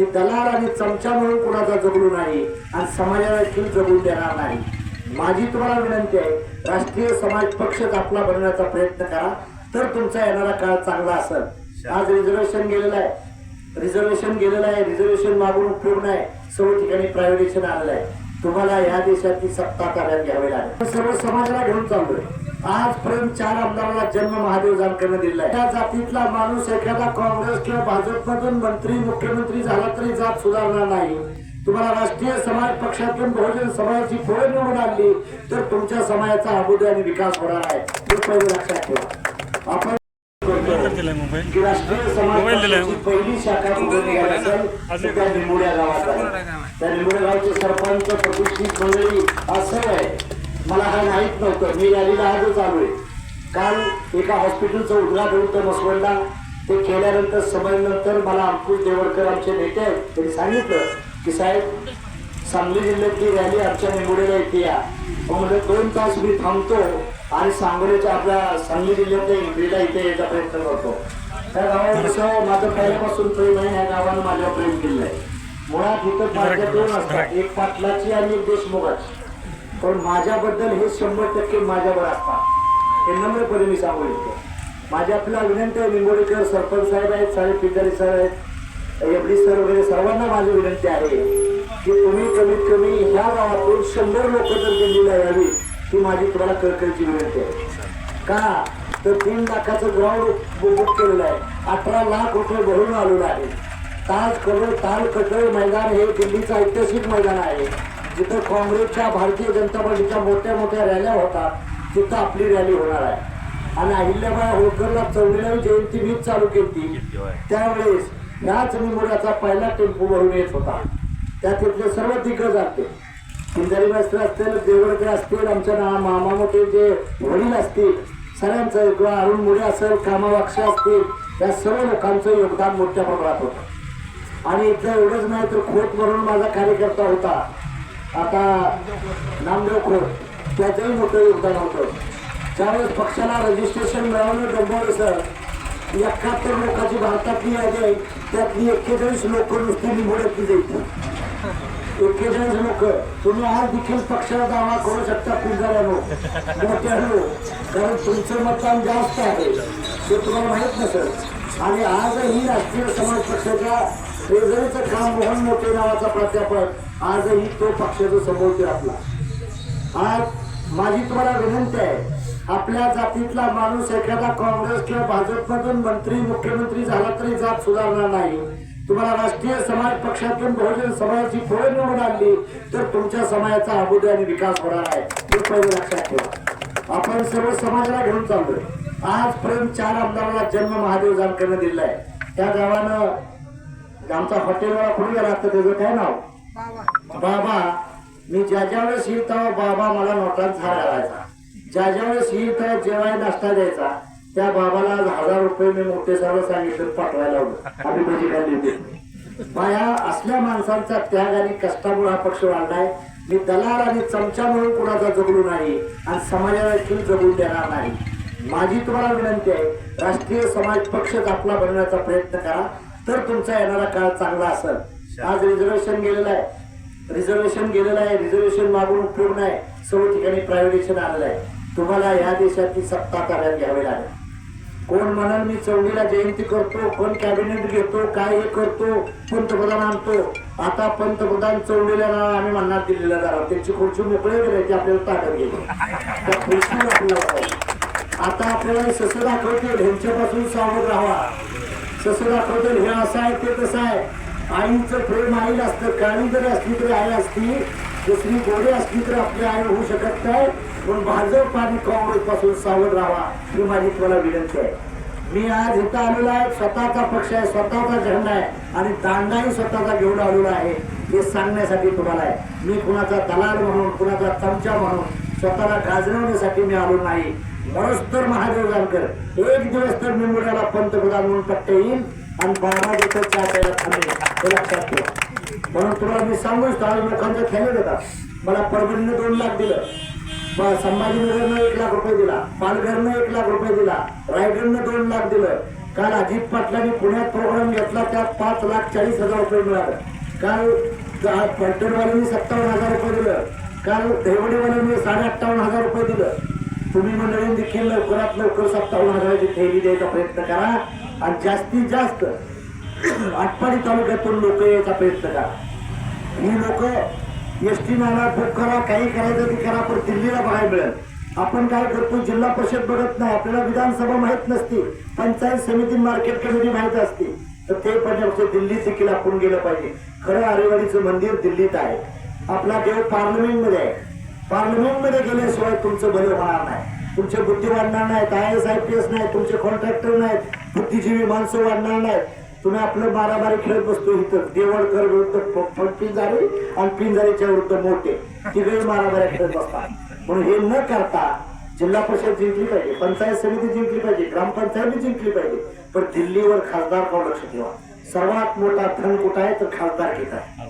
दलाल आणि चमचा म्हणून कुणाचा जगलो नाही आणि समाजाला देखील जगून देणार नाही. माझी तुम्हाला विनंती आहे राष्ट्रीय समाज पक्षच आपला बनवण्याचा प्रयत्न करा. तर तुमचा येणारा काळ चांगला असेल. आज रिझर्वेशन गेलेलं आहे. रिझर्वेशन गेलेलं आहे. रिझर्वेशन मागून उपयोग नाही. सर्व ठिकाणी प्रायव्हेटेशन आलेलं आहे. तुम्हाला या देशाची सत्ता ताब्यात घ्यावी लागेल. सर्व समाजाला घेऊन चाललोय. आजपर्यंत चार आमदाराला जन्म महादेव जानकरनं दिलेला त्या जातीतला माणूस एखादा काँग्रेस किंवा भाजपमधून मंत्री मुख्यमंत्री झाला तरी जात सुधारणार नाही. तुम्हाला राष्ट्रीय समाज पक्षातून बहुजन समाजाची फळं निवडून आणली तर तुमच्या समाजाचा अभुदय आणि विकास होणार आहे. हे पहिले लक्षात ठेवा. दिलाय मोबाईल मोबाईल दिलाय. आहे. सरपंच प्रतिष्ठित मंडळी असं आहे. मला हा माहीत नव्हतं. मी रॅलीला आजच आलोय काल एका हॉस्पिटलचं उद्घाटन होतं मसवडला. ते केल्यानंतर समजल्यानंतर मला अंकुश देवडकर आमचे नेते आहेत. त्यांनी सांगितलं की साहेब सांगली जिल्ह्यातली रॅली आमच्या निंबोडीला येते या. म्हणजे दोन तास मी थांबतो आणि सांगलीच्या आपल्या सांगली जिल्ह्यातल्या इंद्रीला इथे यायचा प्रयत्न करतो. त्या गावावर कसं माझं पहिल्यापासून प्रेम आहे ह्या गावानं माझ्यावर प्रेम केलेलं आहे. मुळात इथं पार्ट्या दोन असतात. एक पाटलाची आणि एक देशमुखाची. पण माझ्याबद्दल हे शंभर टक्के माझ्यावर असतात. हे नम्रपणे मी सांगू इच्छितो. माझ्या आपल्याला विनंती आहे निंबोडीकर सरपंच साहेब आहेत साहेब पिंजारी सर आहेत. एवढी सर वगैरे सर्वांना माझी विनंती आहे. की तुम्ही कमीत कमी ह्या गावातून शंभर लोक जर दिल्लीला यावी ही माझी तुम्हाला कळकळीची विनंती आहे. का? तर तीन लाखाचं ग्राउंड बुक केलेलं आहे. अठरा लाख रुपये भरून आलेलं आहे. ताज करोड ताल कटळ मैदान हे दिल्लीचं ऐतिहासिक मैदान आहे. जिथं काँग्रेसच्या भारतीय जनता पार्टीच्या मोठ्या मोठ्या रॅल्या होतात तिथं आपली रॅली होणार आहे. आणि अहिल्याबाई होळकरला चौदावी जयंती मीच चालू केली. त्यावेळेस ह्याच निमोड्याचा पहिला टेम्पो भरून येत होता. त्या तिथले सर्व दिग्गज असते पिंजारी मास्तर असतील देवडकर असतील आमच्या ना मामा मोठे जे वडील असतील सगळ्यांचं किंवा अरुण मुळे असेल कामावाक्ष असतील या सर्व लोकांचं योगदान मोठ्या प्रमाणात होतं. आणि इथलं एवढंच नाही तर खोत म्हणून माझा कार्यकर्ता होता. आता नामदेव खोत त्याचंही मोठं योगदान होतं. ज्यावेळेस पक्षाला रजिस्ट्रेशन मिळवणं डंबोरे सर. एकाहत्तर लोकांची भारतातली यादी आहे. त्यातली एक्केचाळीस लोक नुसती निवडतली जायची एक्केचाळीस लोक तुम्ही आज देखील पक्षाला दावा करू शकता पिंजाऱ्यानो मोठ्यानो कारण तुमचं मतदान जास्त आहे ते तुम्हाला माहीत नसेल आणि आजही राष्ट्रीय समाज पक्षाच्या ट्रेझरीचं काम मोहन मोठे नावाचा प्राध्यापक आजही तो पक्षाचं समोरते आपला आज माझी तुम्हाला विनंती आहे आपल्या जातीतला माणूस एखादा काँग्रेस किंवा भाजपमधून मंत्री मुख्यमंत्री झाला तरी जात सुधारणार नाही तुम्हाला राष्ट्रीय समाज पक्षातून बहुजन समाजाची फळं निवडून आणली तर तुमच्या समाजाचा अभुदय आणि विकास होणार आहे. हे पहिले लक्षात ठेवा. आपण सर्व समाजाला घेऊन चाललोय. आजपर्यंत चार आमदाराला जन्म महादेव जानकरनं दिलेला आहे त्या गावानं आमचा हॉटेलवाला कुणी गेला तर त्याचं काय नाव? बाबा. मी ज्या ज्या वेळेस येईल तेव्हा बाबा मला नोटांचा हार घालायचा ज्या ज्या वेळेस येईल तेव्हा जेवाय नाश्ता द्यायचा. त्या बाबाला हजार रुपये मी मोठे सर्व सांगितलं पाठवायला लावलं. आम्ही माझी खाली होती माया असल्या माणसांचा त्याग आणि कष्टामुळे हा पक्ष वाढलाय. मी दलाल आणि चमच्यामुळे कुणाचा जगलो नाही आणि समाजाला देखील जगून देणार नाही. माझी तुम्हाला विनंती आहे राष्ट्रीय समाज पक्षच आपला बनवण्याचा प्रयत्न करा. तर तुमचा येणारा काळ चांगला असेल. आज रिझर्वेशन गेलेलं आहे. रिझर्वेशन गेलेलं आहे. रिझर्वेशन मागून उपयोग नाही सर्व ठिकाणी प्रायव्हेटेशन आलेलं आहे. तुम्हाला या देशाची सत्ता ताब्यात घ्यावी लागेल. कोण म्हणाल मी चौंडीला जयंती करतो कोण कॅबिनेट घेतो काय हे करतो पंतप्रधान आणतो. आता पंतप्रधान चौंडीला ना आम्ही म्हणणार दिलेला जाणार त्यांची खुर्ची मोकळी करायची आपल्याला ताकद घ्यायची त्या खुर्चीवर आपल्याला पाहिजे. आता आपल्याला सस दाखवतील ह्यांच्यापासून सावध राहा. सस दाखवतील हे असं आहे ते तसं आहे. आईचं प्रेम आईला असतं काळी जरी असली तरी आई असती दुसरी गोडी असली तर आपले आई होऊ शकत नाही. पण भाजप आणि काँग्रेस पासून सावध राहा. ही माझी तुम्हाला विनंती आहे. मी आज इथं आलेलो आहे. स्वतःचा पक्ष आहे स्वतःचा झेंडा आहे आणि दांडाही स्वतःचा घेऊन आलेला आहे. हे सांगण्यासाठी तुम्हाला आहे. मी कुणाचा दलाल म्हणून कुणाचा चमचा म्हणून स्वतःला गाजवण्यासाठी मी आलो नाही. म्हणूनच तर महादेव जानकर. एक दिवस तर निवडायला पंतप्रधान म्हणून पट्टे येईल. आणि बाबा दिवस चहा प्यायला हे लक्षात ठेवा. म्हणून तुम्हाला मी सांगू इच्छितो आज लोकांचं खेळ होता मला परभणीनं दोन लाख दिलं. संभाजीनगरनं एक लाख रुपये दिला पालघरनं एक लाख रुपये दिला रायगडनं दोन लाख दिलं. काल अजित पाटलांनी पुण्यात प्रोग्राम घेतला त्यात पाच लाख चाळीस हजार रुपये मिळाले. काल पलटणवाल्यांनी सत्तावन्न हजार रुपये दिलं. काल देवडीवाल्यांनी साडे अठ्ठावन्न हजार रुपये दिलं. तुम्ही मंडळी देखील लवकरात लवकर सत्तावन्न हजाराची थैली द्यायचा प्रयत्न करा आणि जास्तीत जास्त आटपाडी तालुक्यातून लोक यायचा प्रयत्न करा. ही लोक एस टी नाला बुक करा काही करायचं ते करा पण दिल्लीला बघायला मिळेल. आपण काय करतो जिल्हा परिषद बघत नाही आपल्याला विधानसभा माहीत नसते पंचायत समिती मार्केट कमिटी माहीत असते. तर ते पण दिल्लीत देखील आपण गेलं पाहिजे. खरं आरेवाडीचं मंदिर दिल्लीत आहे. आपला देव पार्लमेंटमध्ये आहे. पार्लमेंटमध्ये गेल्याशिवाय तुमचं भलं होणार नाही. तुमचे बुद्धी वाढणार नाहीत I S I P S नाही तुमचे कॉन्ट्रॅक्टर नाहीत बुद्धिजीवी माणसं वाढणार नाहीत. तुम्ही आपलं बाराबारी खेळत बसतो इथं. देवळकर विरुद्ध पिंजारी आणि पिंजारीच्या विरुद्ध मोठे. तिघे बाराबारी खेळत बसतात. म्हणून हे न करता जिल्हा परिषद जिंकली पाहिजे पंचायत समिती जिंकली पाहिजे ग्रामपंचायत जिंकली पाहिजे. पण दिल्लीवर खासदार का लक्ष ठेवा? सर्वात मोठा धन कुठं आहे तर खासदार घेत आहे.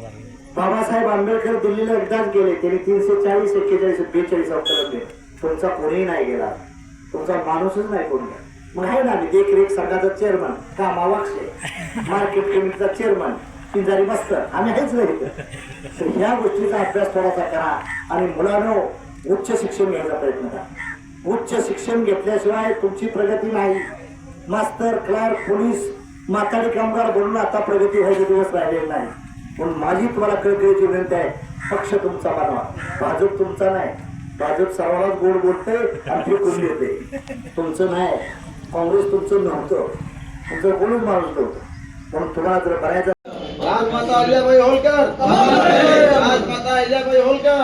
बाबासाहेब आंबेडकर दिल्लीला एकदाच गेले त्यांनी तीनशे चाळीस एक्केचाळीस बेचाळीस अवतरण तुमचा कोणीही नाही गेला. तुमचा माणूसच नाही कोणी मग आहे ना मी देखरेख संघाचा चेअरमन कामावाक्षे मार्केट कमिटीचा चेअरमन पिंजारी मस्त. आम्ही आहेच नाही तर ह्या गोष्टीचा अभ्यास थोडासा करा आणि मुलांनो उच्च शिक्षण घ्यायचा प्रयत्न करा. उच्च शिक्षण घेतल्याशिवाय तुमची प्रगती नाही. मास्तर क्लार्क पोलीस माताडी कामगार बनून आता प्रगती व्हायचे दिवस राहिलेले नाही म्हणून माझी तुम्हाला कळकळीची विनंती आहे पक्ष तुमचा बनवा. भाजप तुमचा नाही. भाजप सर्वांनाच गोड बोलते आणि फेकून देते तुमचं नाही. काँग्रेस तुमचं नव्हतं. तुमचं कोणीच माणूस नव्हतं म्हणून तुम्हाला जर बऱ्याच राजमाता अहिल्याबाई होळकर. राजमाता अहिल्याबाई होळकर.